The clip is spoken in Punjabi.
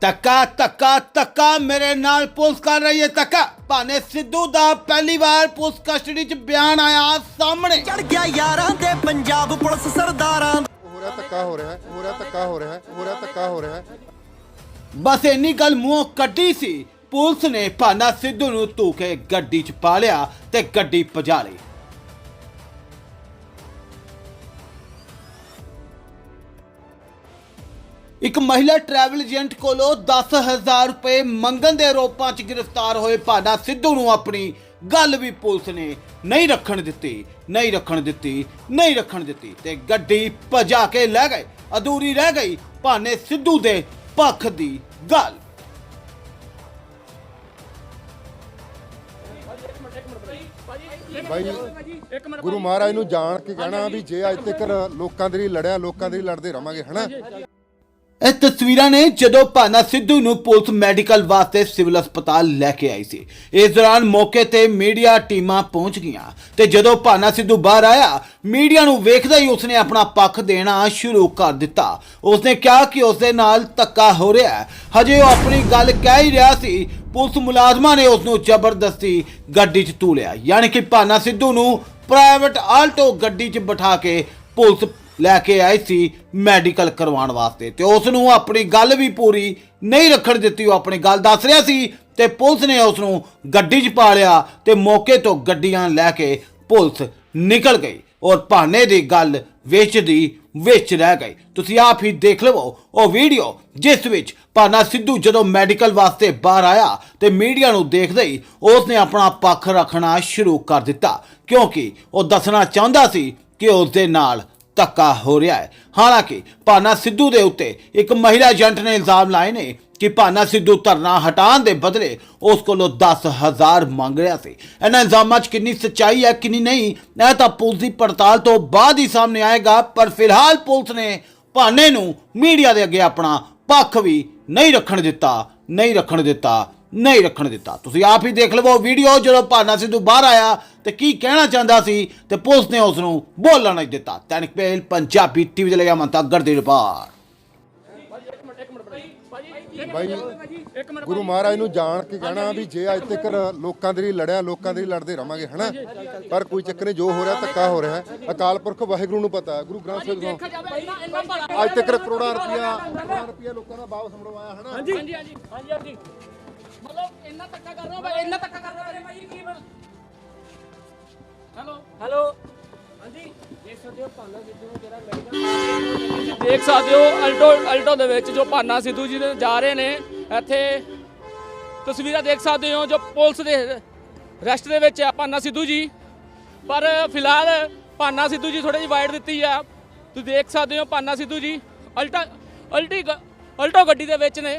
ਤੱਕਾ ਤੱਕਾ ਤੱਕਾ ਮੇਰੇ ਨਾਲ ਪੁਲਿਸ ਕਰ ਰਹੀ ਹੈ ਤੱਕਾ ਭਾਨੇ ਸਿੱਧੂ ਦਾ ਪਹਿਲੀ ਵਾਰ ਪੁਲਿਸ ਕਸਟਡੀ 'ਚ ਬਿਆਨ ਆਇਆ ਸਾਹਮਣੇ। ਚੜ ਗਿਆ ਯਾਰਾਂ ਦੇ ਪੰਜਾਬ ਪੁਲਿਸ ਸਰਦਾਰਾਂ। ਹੋ ਰਿਹਾ ਧੱਕਾ ਹੋ ਰਿਹਾ ਹੈ ਹੋ ਰਿਹਾ ਧੱਕਾ ਹੋ ਰਿਹਾ ਹੈ ਹੋ ਰਿਹਾ ਧੱਕਾ ਹੋ ਰਿਹਾ। ਹੈ ਬਸ ਇੰਨੀ ਗੱਲ ਮੂੰਹੋਂ ਕੱਢੀ ਸੀ। ਪੁਲਿਸ ਨੇ ਭਾਨਾ ਸਿੱਧੂ ਨੂੰ ਧੂ ਕੇ ਗੱਡੀ 'ਚ ਪਾ ਲਿਆ ਤੇ ਗੱਡੀ ਭਜਾ ਲਈ। ਇੱਕ ਮਹਿਲਾ ਟਰੈਵਲ ਏਜੰਟ ਕੋਲੋਂ 10000 ਰੁਪਏ ਮੰਗਣ ਦੇ ਆਰੋਪਾਂ 'ਚ ਗ੍ਰਿਫਤਾਰ ਹੋਏ ਭਾਨਾ ਸਿੱਧੂ ਨੂੰ ਆਪਣੀ ਗੱਲ ਵੀ ਪੁਲਿਸ ਨੇ ਨਹੀਂ ਰੱਖਣ ਦਿੱਤੀ, ਨਹੀਂ ਰੱਖਣ ਦਿੱਤੀ, ਨਹੀਂ ਰੱਖਣ ਦਿੱਤੀ ਤੇ ਗੱਡੀ ਭਜਾ ਕੇ ਲੈ ਗਏ, ਅਧੂਰੀ ਰਹਿ ਗਈ ਭਾਨੇ ਸਿੱਧੂ ਦੇ ਪੱਖ ਦੀ ਗੱਲ। ਬਾਈ, ਗੁਰੂ ਮਹਾਰਾਜ ਨੂੰ ਜਾਣ ਕੇ ਕਹਿਣਾ ਵੀ ਜੇ ਅੱਜ ਤੱਕ ਲੋਕਾਂ ਦੇ ਲਈ ਲੜਿਆ, ਲੋਕਾਂ ਦੇ ਲਈ ਲੜਦੇ ਰਵਾਂਗੇ, ਹਨਾ? ਇਹ ਤਸਵੀਰਾਂ ਨੇ ਜਦੋਂ ਭਾਨਾ ਸਿੱਧੂ ਨੂੰ ਪੁਲਿਸ ਮੈਡੀਕਲ ਵਾਸਤੇ ਸਿਵਲ ਹਸਪਤਾਲ ਲੈ ਕੇ ਆਈ ਸੀ। ਇਸ ਦੌਰਾਨ ਮੌਕੇ ਤੇ ਮੀਡੀਆ ਟੀਮਾਂ ਪਹੁੰਚ ਗਈਆਂ ਤੇ ਜਦੋਂ ਭਾਨਾ ਸਿੱਧੂ ਬਾਹਰ ਆਇਆ, ਮੀਡੀਆ ਨੂੰ ਵੇਖਦਾ ਹੀ ਉਸਨੇ ਆਪਣਾ ਪੱਖ ਦੇਣਾ ਸ਼ੁਰੂ ਕਰ ਦਿੱਤਾ। ਉਸਨੇ ਕਿਹਾ ਕਿ ਉਸਦੇ ਨਾਲ ਧੱਕਾ ਹੋ ਰਿਹਾ ਹੈ। ਹਜੇ ਉਹ ਆਪਣੀ ਗੱਲ ਕਹਿ ਹੀ ਰਿਹਾ ਸੀ, ਪੁਲਿਸ ਮੁਲਾਜ਼ਮਾਂ ਨੇ ਉਸ ਨੂੰ ਜ਼ਬਰਦਸਤੀ ਗੱਡੀ 'ਚ ਤੂਲਿਆ। ਯਾਨੀ ਕਿ ਭਾਨਾ ਸਿੱਧੂ ਨੂੰ ਪ੍ਰਾਈਵੇਟ ਆਲਟੋ ਗੱਡੀ 'ਚ ਬਿਠਾ ਕੇ ਪੁਲਿਸ ਲੈ ਕੇ ਆਏ ਸੀ ਮੈਡੀਕਲ ਕਰਵਾਉਣ ਵਾਸਤੇ ਤੇ ਉਸ ਨੂੰ ਆਪਣੀ ਗੱਲ ਵੀ ਪੂਰੀ ਨਹੀਂ ਰੱਖਣ ਦਿੱਤੀ, ਉਹ ਆਪਣੀ ਗੱਲ ਦੱਸ ਰਿਹਾ ਸੀ ਤੇ ਪੁਲਿਸ ਨੇ ਉਸ ਨੂੰ ਗੱਡੀ 'ਚ ਪਾ ਲਿਆ ਤੇ ਮੌਕੇ ਤੋਂ ਗੱਡੀਆਂ ਲੈ ਕੇ ਪੁਲਿਸ ਨਿਕਲ ਗਈ ਔਰ ਭਾਨੇ ਦੀ ਗੱਲ ਵਿੱਚ ਦੀ ਵਿੱਚ ਰਹਿ ਗਈ। ਤੁਸੀਂ ਆਪ ਹੀ ਦੇਖ ਲਵੋ ਉਹ ਵੀਡੀਓ ਜਿਸ ਵਿੱਚ ਭਾਨਾ ਸਿੱਧੂ ਜਦੋਂ ਮੈਡੀਕਲ ਵਾਸਤੇ ਬਾਹਰ ਆਇਆ ਤੇ ਮੀਡੀਆ ਨੂੰ ਦੇਖਦੇ ਹੀ ਉਸ ਨੇ ਆਪਣਾ ਪੱਖ ਰੱਖਣਾ ਸ਼ੁਰੂ ਕਰ ਦਿੱਤਾ ਕਿਉਂਕਿ ਉਹ ਦੱਸਣਾ ਚਾਹੁੰਦਾ ਸੀ ਕਿ ਉਸ ਦੇ ਨਾਲ ਧੱਕਾ ਹੋ ਰਿਹਾ ਹੈ। ਹਾਲਾਂਕਿ, ਭਾਨਾ ਸਿੱਧੂ ਦੇ ਉੱਤੇ ਇੱਕ ਮਹਿਲਾ ਏਜੰਟ ਨੇ ਇਲਜ਼ਾਮ ਲਾਏ ਨੇ ਕਿ ਭਾਨਾ ਸਿੱਧੂ ਧਰਨਾ ਹਟਾਉਣ ਦੇ ਬਦਲੇ ਉਸ ਕੋਲੋਂ 10000 ਮੰਗ ਰਿਹਾ ਸੀ। ਇਹਨਾਂ ਇਲਜ਼ਾਮਾਂ 'ਚ ਕਿੰਨੀ ਸੱਚਾਈ ਹੈ, ਕਿੰਨੀ ਨਹੀਂ, ਇਹ ਤਾਂ ਪੁਲਿਸ ਦੀ ਪੜਤਾਲ ਤੋਂ ਬਾਅਦ ਹੀ ਸਾਹਮਣੇ ਆਏਗਾ, ਪਰ ਫਿਲਹਾਲ ਪੁਲਿਸ ਨੇ ਭਾਨੇ ਨੂੰ ਮੀਡੀਆ ਦੇ ਅੱਗੇ ਆਪਣਾ ਪੱਖ ਵੀ ਨਹੀਂ ਰੱਖਣ ਦਿੱਤਾ, ਨਹੀਂ ਰੱਖਣ ਦਿੱਤਾ, ਨਹੀਂ ਰੱਖਣ ਦਿੱਤਾ। ਤੁਸੀਂ ਆਪ ਹੀ ਦੇਖ ਲਵੋ ਵੀਡੀਓ ਜਦੋਂ ਭਾਨਾ ਸਿੱਧੂ ਬਾਹਰ ਆਇਆ ਤੇ ਕੀ ਕਹਿਣਾ ਚਾਹੁੰਦਾ ਸੀ? ਤੇ ਪੁਲਿਸ ਨੇ ਉਸ ਨੂੰ ਬੋਲਣ ਨਹੀਂ ਦਿੱਤਾ। ਤੈਨਿਕ ਪੇਲ ਪੰਜਾਬੀ ਟੀਵੀ ਦੇ ਲਈ ਅਮਨ ਤੱਗੜ ਦੀ ਰਿਪੋਰਟ। ਬਾਈ ਗੁਰੂ ਮਹਾਰਾਜ ਨੂੰ ਜਾਣ ਕੇ ਕਹਿਣਾ ਵੀ ਜੇ ਅੱਜ ਤੱਕ ਲੋਕਾਂ ਦੇ ਲਈ ਲੜਿਆ ਲੋਕਾਂ ਦੇ ਲਈ ਲੜਦੇ ਰਵਾਂਗੇ ਹਨਾ? ਪਰ ਕੋਈ ਚੱਕਰ ਨਹੀਂ ਜੋ ਹੋ ਰਿਹਾ ਧੱਕਾ ਹੋ ਰਿਹਾ ਹੈ। ਅਕਾਲ ਪੁਰਖ ਵਾਹਿਗੁਰੂ ਨੂੰ ਪਤਾ ਹੈ ਗੁਰੂ ਗ੍ਰੰਥ ਸਾਹਿਬ ਨੂੰ। ਅੱਜ ਤੱਕ ਕਰੋੜਾਂ ਰੁਪਇਆ ਕਰੋੜਾਂ ਰੁਪਇਆ ਲੋਕਾਂ ਦਾ ਵਾਪਸ ਮੜਵਾਇਆ ਹਨਾ? ਹਾਂਜੀ ਹਾਂਜੀ ਹਾਂਜੀ ਹਾਂਜੀ। ਹਾਂਜੀ ਮਤਲਬ ਇੰਨਾ ਧੱਕਾ ਕਰ ਰਹੇ ਹੋ ਇੰਨਾ ਧੱਕਾ ਕਰ ਰਹੇ ਹੋ ਭਾਈ ਕੀ ਹੈਲੋ। ਹੈਲੋ। ਹਾਂਜੀ ਦੇਖ ਸਕਦੇ ਹੋ ਭਾਨਾ ਸਿੱਧੂ ਨੂੰ ਜਿਹੜਾ ਮੈਡੀਕਲ ਦੇਖ ਸਕਦੇ ਹੋ ਅਲਟੋ ਅਲਟੋ ਦੇ ਵਿੱਚ ਜੋ ਭਾਨਾ ਸਿੱਧੂ ਜੀ ਦੇ ਜਾ ਰਹੇ ਨੇ ਇੱਥੇ ਤਸਵੀਰਾਂ ਦੇਖ ਸਕਦੇ ਹੋ ਜੋ ਪੁਲਿਸ ਦੇ ਰੈਸਟ ਦੇ ਵਿੱਚ ਆ ਭਾਨਾ ਸਿੱਧੂ ਜੀ। ਪਰ ਫਿਲਹਾਲ ਭਾਨਾ ਸਿੱਧੂ ਜੀ ਥੋੜੀ ਜਿਹੀ ਵਾਈਡ ਦਿੱਤੀ ਆ। ਤੁਸੀਂ ਦੇਖ ਸਕਦੇ ਹੋ ਭਾਨਾ ਸਿੱਧੂ ਜੀ ਅਲਟਾ ਅਲਟੀ ਅਲਟੋ ਗੱਡੀ ਦੇ ਵਿੱਚ ਨੇ।